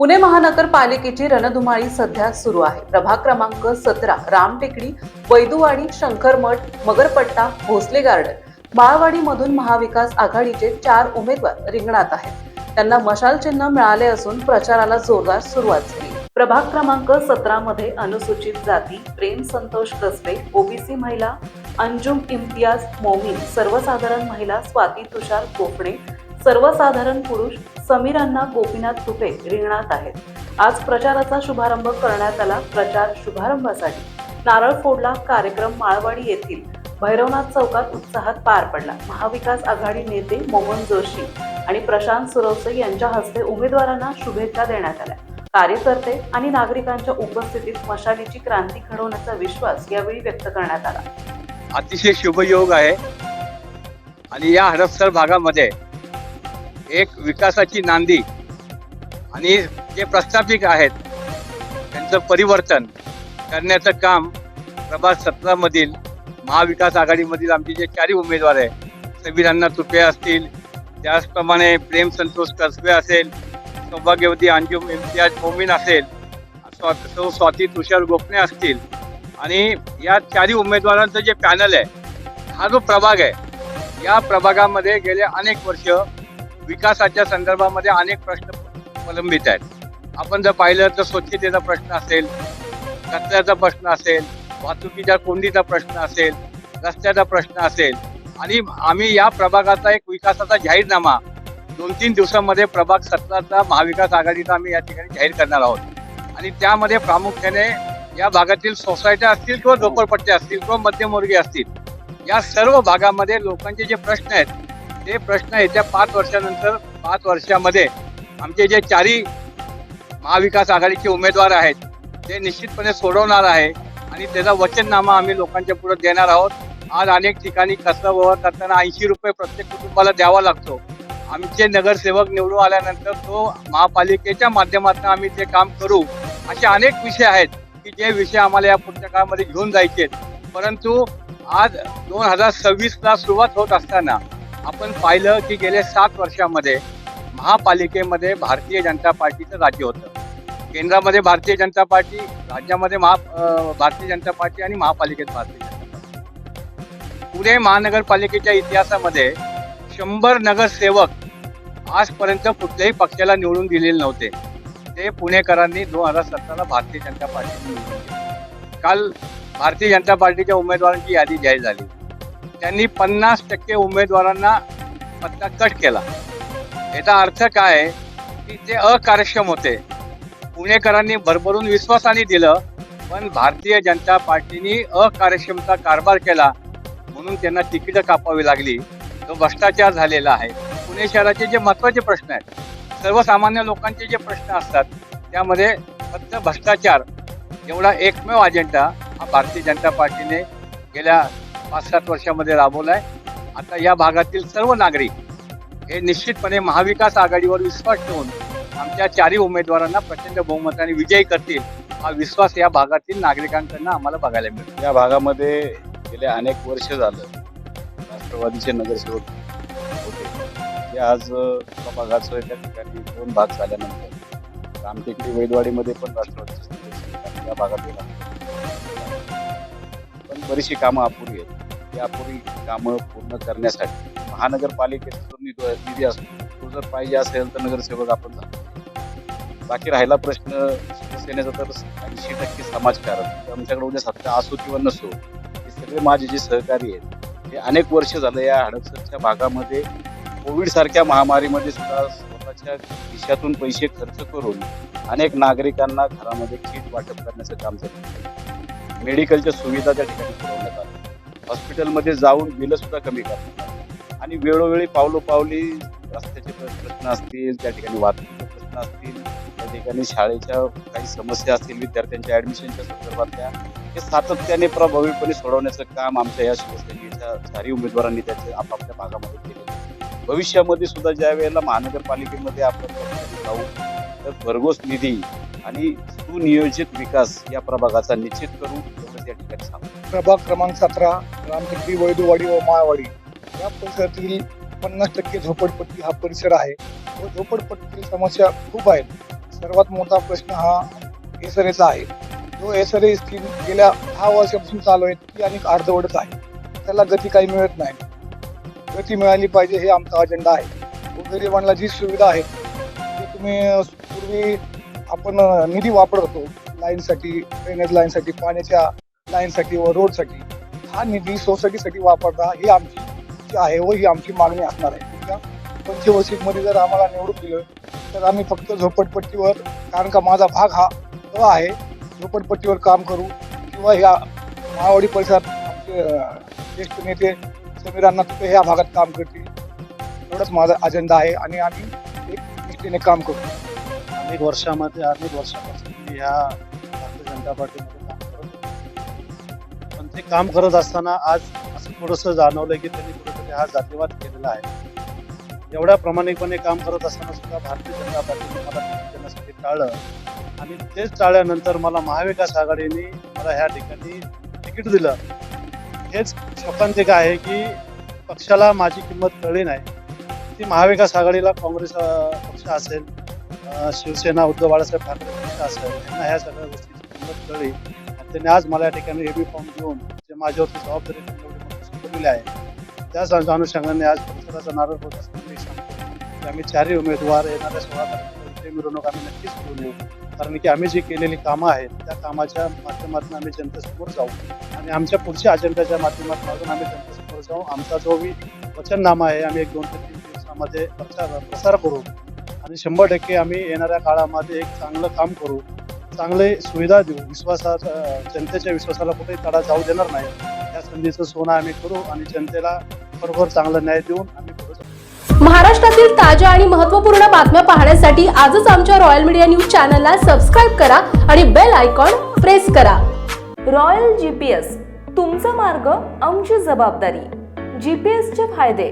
पुणे महानगरपालिकेची रणधुमाळी सध्या सुरू आहे. प्रभाग क्रमांक सतरा रामटेकडी वैदुवाडी शंकरमठ मगरपट्टा भोसले गार्डन बाळवाडीमधून महाविकास आघाडीचे चार उमेदवार रिंगणात आहेत. त्यांना मशाल चिन्ह मिळाले असून प्रचाराला जोरदार सुरुवात झाली. प्रभाग क्रमांक सतरा मध्ये अनुसूचित जाती प्रेम संतोष कसबे ओबीसी महिला अंजुम इम्तियाज मोमीन सर्वसाधारण महिला स्वाती तुषार कोफणे सर्वसाधारण पुरुष समीरांना गोपीनाथ तुपे रिंगणात आहेत. आज प्रचाराचा शुभारंभ करण्यात आला प्रचार शुभारंभासाठी. नारळ फोडला कार्यक्रम माळवाडी येथील भैरवनाथ चौकात उत्साहात पार पडला. महाविकास आघाडी नेते मोहन जोशी आणि प्रशांत सुरवसे यांच्या हस्ते उमेदवारांना शुभेच्छा देण्यात आल्या. कार्यकर्ते आणि नागरिकांच्या उपस्थितीत मशालीची क्रांती घडवण्याचा विश्वास यावेळी व्यक्त करण्यात आला. अतिशय शुभयोग आहे. आणि या हडपसर भागामध्ये एक विकासाची नांदी आणि जे प्रस्थापिक आहेत त्यांचं परिवर्तन करण्याचं काम प्रभाग सत्रामधील महाविकास आघाडीमधील आमचे जे चारही उमेदवार आहे संविधानना तुपे असतील त्याचप्रमाणे प्रेम संतोष कसबे असेल सौभाग्यवती अंजुम इम्तियाज मोमीन असेल सौ स्वाती तुषार गोपणे असतील. आणि या चारही उमेदवारांचं जे पॅनल आहे हा जो प्रभाग आहे या प्रभागामध्ये गेले अनेक वर्ष विकासाच्या संदर्भामध्ये अनेक प्रश्न प्रलंबित आहेत. आपण जर पाहिलं तर स्वच्छतेचा प्रश्न असेल कचऱ्याचा प्रश्न असेल वाहतुकीच्या कोंडीचा प्रश्न असेल रस्त्याचा प्रश्न असेल आणि आम्ही या प्रभागाचा एक विकासाचा जाहीरनामा दोन तीन दिवसामध्ये प्रभाग सत्ताचा महाविकास आघाडीचा आम्ही या ठिकाणी जाहीर करणार आहोत. आणि त्यामध्ये प्रामुख्याने या भागातील सोसायट्या असतील किंवा झोपडपट्ट्या असतील किंवा मध्यमवर्गीय असतील या सर्व भागामध्ये लोकांचे जे प्रश्न आहेत ते प्रश्न येत्या पाच वर्षानंतर पाच वर्षामध्ये आमचे जे चारही महाविकास आघाडीचे उमेदवार आहेत ते निश्चितपणे सोडवणार आहे आणि त्याचा वचननामा आम्ही लोकांच्या पुढे देणार आहोत. आज अनेक ठिकाणी खर्च व्यवहार करताना ऐंशी रुपये प्रत्येक कुटुंबाला द्यावा लागतो. आमचे नगरसेवक निवडून आल्यानंतर तो महापालिकेच्या माध्यमातून आम्ही ते काम करू. असे अनेक विषय आहेत की जे विषय आम्हाला या पुढच्या काळामध्ये घेऊन जायचे आहेत. परंतु आज दोन हजार सव्वीसला सुरुवात होत असताना आपण पाहिलं की गेल्या सात वर्षामध्ये महापालिकेमध्ये भारतीय जनता पार्टीचं राज्य होतं. केंद्रामध्ये भारतीय जनता पार्टी राज्यामध्ये महा भारतीय जनता पार्टी आणि महापालिकेत भारतीय जनता पार्टी. पुणे महानगरपालिकेच्या इतिहासामध्ये शंभर नगरसेवक आजपर्यंत कुठल्याही पक्षाला निवडून दिलेले नव्हते. ते पुणेकरांनी दोन हजार सतराला भारतीय जनता पार्टीने निवडून काल भारतीय जनता पार्टीच्या उमेदवारांची यादी जाहीर झाली. त्यांनी पन्नास टक्के उमेदवारांना पत्ता कट केला. याचा अर्थ काय? आहे की ते अकार्यक्षम होते. पुणेकरांनी भरभरून विश्वासाने दिलं पण भारतीय जनता पार्टीने अकार्यक्षमता कारभार केला म्हणून त्यांना तिकीटं कापावी लागली. तो भ्रष्टाचार झालेला आहे. पुणे शहराचे जे महत्त्वाचे प्रश्न आहेत सर्वसामान्य लोकांचे जे प्रश्न असतात त्यामध्ये फक्त भ्रष्टाचार एवढा एकमेव अजेंडा हा भारतीय जनता पार्टीने गेल्या पाच सात वर्षामध्ये राबवला आहे आता या भागातील सर्व नागरिक हे निश्चितपणे महाविकास आघाडीवर विश्वास ठेवून आमच्या चारही उमेदवारांना प्रचंड बहुमताने विजयी करतील हा विश्वास या भागातील नागरिकांकडनं आम्हाला बघायला मिळतो या भागामध्ये गेल्या अनेक वर्ष झालं राष्ट्रवादीचे नगरसेवक होते. ते आज त्या भागाचं त्या ठिकाणी दोन भाग झाल्यानंतर रामटेकडी वैदवाडीमध्ये पण राष्ट्रवादीचे या भागात गेला पण बरीचशी कामं अपुरी आहेत. यापूर्वी कामं पूर्ण करण्यासाठी महानगरपालिकेचा जो निधी निधी असतो तो जर पाहिजे असेल तर नगरसेवक आपण जातो. बाकी राहिला प्रश्न शिवसेनेचा तर ऐंशी टक्के समाजकारण. आमच्याकडे उद्या सत्ता असो किंवा नसो हे सगळे माझे जे सहकारी आहेत हे अनेक वर्ष झालं या हडपसरच्या भागामध्ये कोविड सारख्या महामारीमध्ये सुद्धा स्वतःच्या खिशातून पैसे खर्च करून अनेक नागरिकांना घरामध्ये किट वाटप करण्याचं काम झालं मेडिकलच्या सुविधा त्या ठिकाणी पुरवण्यात आल्या. हॉस्पिटलमध्ये जाऊन बिलं सुद्धा कमी करतात आणि वेळोवेळी पावलोपावली रस्त्याचे प्रश्न असतील त्या ठिकाणी वाहतुकीचे प्रश्न असतील त्या ठिकाणी शाळेच्या काही समस्या असतील विद्यार्थ्यांच्या ऍडमिशनच्या संदर्भातल्या हे सातत्याने प्रभावीपणे सोडवण्याचं काम आमच्या या शिवसेनेच्या चारही उमेदवारांनी त्याचे आपापल्या भागामध्ये केले भविष्यामध्ये सुद्धा ज्या वेळेला महानगरपालिकेमध्ये आपण जाऊ तर भरघोस निधी आणि सुनियोजित विकास या प्रभागाचा निश्चित करू या ठिकाणी सांगतो. प्रभाग क्रमांक सतरा रामटेकडी वैदुवाडी व माळवाडी. या परिसरातील पन्नास टक्के झोपडपट्टी हा परिसर आहे. व झोपडपट्टीतील समस्या खूप आहेत. सर्वात मोठा प्रश्न हा एस रेचा आहे. जो एसआरए स्कीम गेल्या दहा वर्षापासून चालू आहे ती आणि अर्धवटच आहे. त्याला गती काही मिळत नाही. गती मिळाली पाहिजे हे आमचा अजेंडा आहे. गरिबांना जी सुविधा आहे ते तुम्ही पूर्वी आपण निधी वापरत होतो लाईनसाठी ड्रेनेज लाईनसाठी पाण्याच्या लाईनसाठी व रोडसाठी हा निधी सोसायटीसाठी वापरता ही आमची आहे व ही आमची मागणी असणार आहे. पुढच्या जर आम्हाला निवडून दिलं तर आम्ही फक्त झोपडपट्टीवर कारण का माझा भाग हा तो आहे झोपडपट्टीवर काम करू किंवा ह्या मावाडी परिसरात आमचे ज्येष्ठ नेते समीरांना तिथे ह्या भागात काम करतील. एवढंच माझा अजेंडा आहे आणि आम्ही एक निष्ठेने काम करू. अनेक वर्षामध्ये अनेक वर्षापासून मी ह्या भारतीय जनता पार्टीमध्ये ते काम करत असताना आज असं थोडंसं जाणवलं की त्यांनी कुठेतरी हा जातीवाद केलेला आहे. एवढ्या प्रामाणिकपणे काम करत असताना सुद्धा भारतीय जनता पार्टीने मला देण्यासाठी टाळलं. आणि तेच टाळल्यानंतर मला महाविकास आघाडीने मला ह्या ठिकाणी तिकीट दिलं. हेच शोकांतिक आहे की पक्षाला माझी किंमत कळली नाही. ती महाविकास आघाडीला काँग्रेस पक्ष असेल शिवसेना उद्धव बाळासाहेब ठाकरे पक्ष असेल ह्या सगळ्या गोष्टीची किंमत कळली. त्यांनी आज मला या ठिकाणी एबी फॉर्म घेऊन जे माझ्यावरती जबाबदारी दिले आहे. त्याच अनुषंगाने आज परिसराचा नारळ होत असताना आम्ही चारही उमेदवार येणाऱ्या सोळा तारखेला मिरवणूक आम्ही नक्कीच घेऊन येऊ. कारण की आम्ही जी केलेली कामं आहेत त्या कामाच्या माध्यमातून आम्ही जनतेसमोर जाऊ. आणि आमच्या पुढच्या अजेंडाच्या माध्यमातून अजून आम्ही जनतेसमोर जाऊ. आमचा जो मी वचननामा आहे आम्ही एक दोन ते तीन दिवसामध्ये प्रचार प्रसार करू. आणि शंभर टक्के आम्ही येणाऱ्या काळामध्ये एक चांगलं काम करू. चांगले सुविधा देऊ विश्वासात जनतेच्या विश्वासाला कुठेही तडा जाऊ देणार नाही. या संधीचं सोनं आम्ही करू आणि जनतेला बरोबर चांगला न्याय देऊन आम्ही महाराष्ट्रातील ताज्या आणि महत्त्वपूर्ण बातम्या पाहण्यासाठी आजच आमच्या रॉयल मीडिया न्यूज चॅनलला सबस्क्राईब करा आणि बेल आयकॉन प्रेस करा. रॉयल जी पी एस तुमचा मार्ग आमची जबाबदारी. जी पी एसचे फायदे.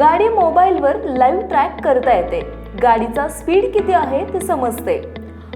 गाडी मोबाईलवर लाईव्ह ट्रॅक करता येते. गाडीचा स्पीड किती आहे ते समजते.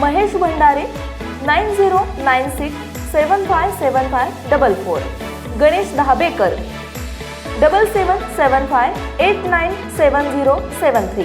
Mahesh Bhandare nine zero nine six seven five seven five double four. Ganesh Dahabekar. Double seven seven five eight nine seven zero seven three.